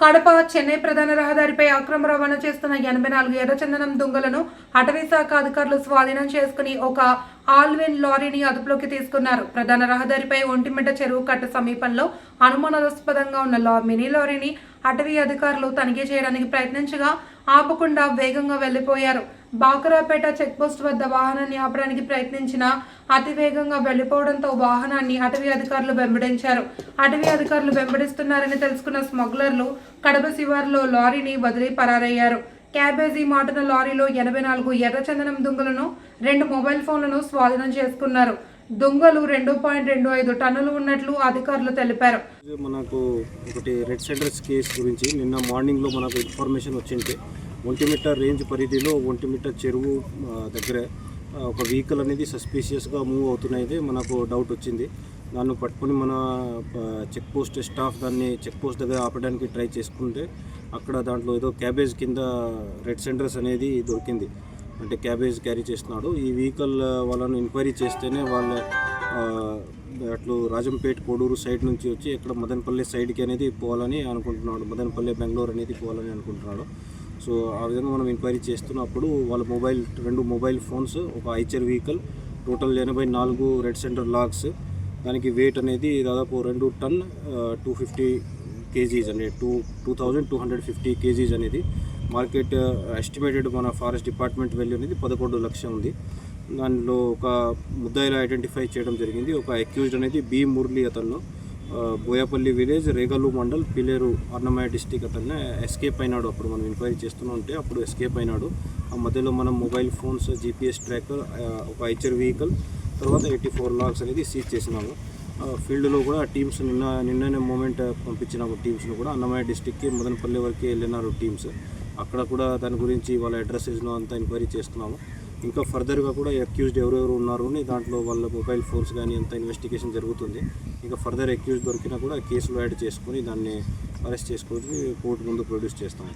కడప చెన్నై ప్రధాన రహదారిపై అక్రమ రవాణా చేస్తున్న ఎనభై నాలుగు ఎర్రచందనం దుంగలను అటవీ శాఖ అధికారులు స్వాధీనం చేసుకుని ఒక ఆల్విన్ లారీని అదుపులోకి తీసుకున్నారు. ప్రధాన రహదారిపై ఒంటిమిట చెరువు కట్ట సమీపంలో అనుమానాస్పదంగా ఉన్న లా మినీ లారీని అటవీ అధికారులు తనిఖీ చేయడానికి ప్రయత్నించగా ఆపకుండా వేగంగా వెళ్ళిపోయారు బాకరాపేట చెక్పోస్ట్ వద్ద వాహనాన్ని ఆపడానికి ప్రయత్నించిన అతివేగంగా వెళ్ళిపోవడంతో వాహనాన్ని అటవీ అధికారులు వెంబడించారు. అటవీ అధికారులు వెంబడిస్తున్నారని తెలుసుకున్న స్మగ్లర్లు కడప శివారులో లారీని వదిలి పరారయ్యారు. క్యాబేజీ మాటున లారీలో ఎనభై నాలుగు ఎర్రచందనం దుంగలను రెండు మొబైల్ ఫోన్లను స్వాధీనం చేసుకున్నారు. దొంగలు రెండు పాయింట్ రెండు ఐదు టన్నులు ఉన్నట్లు అధికారులు తెలిపారు. మనకు ఒకటి రెడ్ సెంటర్స్ కేసు గురించి నిన్న మార్నింగ్లో మనకు ఇన్ఫర్మేషన్ వచ్చింది. ఒంటిమిట్ట రేంజ్ పరిధిలో ఒంటిమిట్ట చెరువు దగ్గరే దగ్గర ఒక వెహికల్ అనేది సస్పీషియస్గా మూవ్ అవుతున్నది మనకు డౌట్ వచ్చింది. దాన్ని పట్టుకొని మన చెక్ పోస్ట్ స్టాఫ్ దాన్ని చెక్ పోస్ట్ దగ్గర ఆపడానికి ట్రై చేసుకుంటే అక్కడ దాంట్లో ఏదో క్యాబేజ్ కింద రెడ్ సెంటర్స్ అనేది దొరికింది. అంటే క్యాబేజ్ క్యారీ చేస్తున్నాడు. ఈ వెహికల్ వాళ్ళను ఎంక్వైరీ చేస్తేనే వాళ్ళ అట్లు రాజంపేట కోడూరు సైడ్ నుంచి వచ్చి ఇక్కడ మదనపల్లి సైడ్కి అనేది పోవాలని అనుకుంటున్నాడు. మదనపల్లి బెంగళూరు అనేది పోవాలని అనుకుంటున్నాడు. సో ఆ విధంగా మనం ఎంక్వైరీ చేస్తున్నప్పుడు వాళ్ళ మొబైల్ రెండు మొబైల్ ఫోన్స్ ఒక ఐచర్ వెహికల్ టోటల్ ఎనభై నాలుగు రెడ్ సెంటర్ లాక్స్ దానికి వెయిట్ అనేది దాదాపు రెండు టన్ టూ ఫిఫ్టీ కేజీస్ అనేది two two thousand two hundred fifty kgs అనేది. మార్కెట్ ఎస్టిమేటెడ్ మన ఫారెస్ట్ డిపార్ట్మెంట్ వాల్యూ అనేది పదకొండు లక్షం ఉంది. దానిలో ఒక ముద్దాయిలా ఐడెంటిఫై చేయడం జరిగింది. ఒక అక్యూజ్డ్ అనేది బి మురళి అతను. బోయపల్లి విలేజ్ రేగల్లు మండల్ పిలేరు అన్నమయ్య డిస్టిక్ అతనే ఎస్కేప్ అయినాడు. అప్పుడు మనం ఎంక్వైరీ చేస్తూనే ఉంటే అప్పుడు ఎస్కేప్ అయినాడు. ఆ మధ్యలో మనం మొబైల్ ఫోన్స్ జీపీఎస్ ట్రాకర్ ఒక ఐచర్ వెహికల్ తర్వాత ఎయిటీ ఫోర్ లాక్స్ అనేది సీజ్ చేసినాము. ఫీల్డ్లో కూడా టీమ్స్ నిన్న నిన్ననే మూమెంట్ పంపించినాము టీమ్స్ను కూడా. అన్నమయ్య డిస్టిక్కి మదనపల్లి వరకు వెళ్ళినారు టీమ్స్. అక్కడ కూడా దాని గురించి వాళ్ళ అడ్రసెస్ను అంతా ఎంక్వైరీ చేస్తున్నాము. ఇంకా ఫర్దర్గా కూడా అక్యూజ్డ్ ఎవరెవరు ఉన్నారు అని దాంట్లో వాళ్ళ మొబైల్ ఫోన్స్ కానీ అంత ఇన్వెస్టిగేషన్ జరుగుతుంది. ఇంకా ఫర్దర్ అక్యూజ్ దొరికినా కూడా కేసులో యాడ్ చేసుకొని దాన్ని అరెస్ట్ చేసుకొని కోర్టు ముందు ప్రొడ్యూస్ చేస్తాం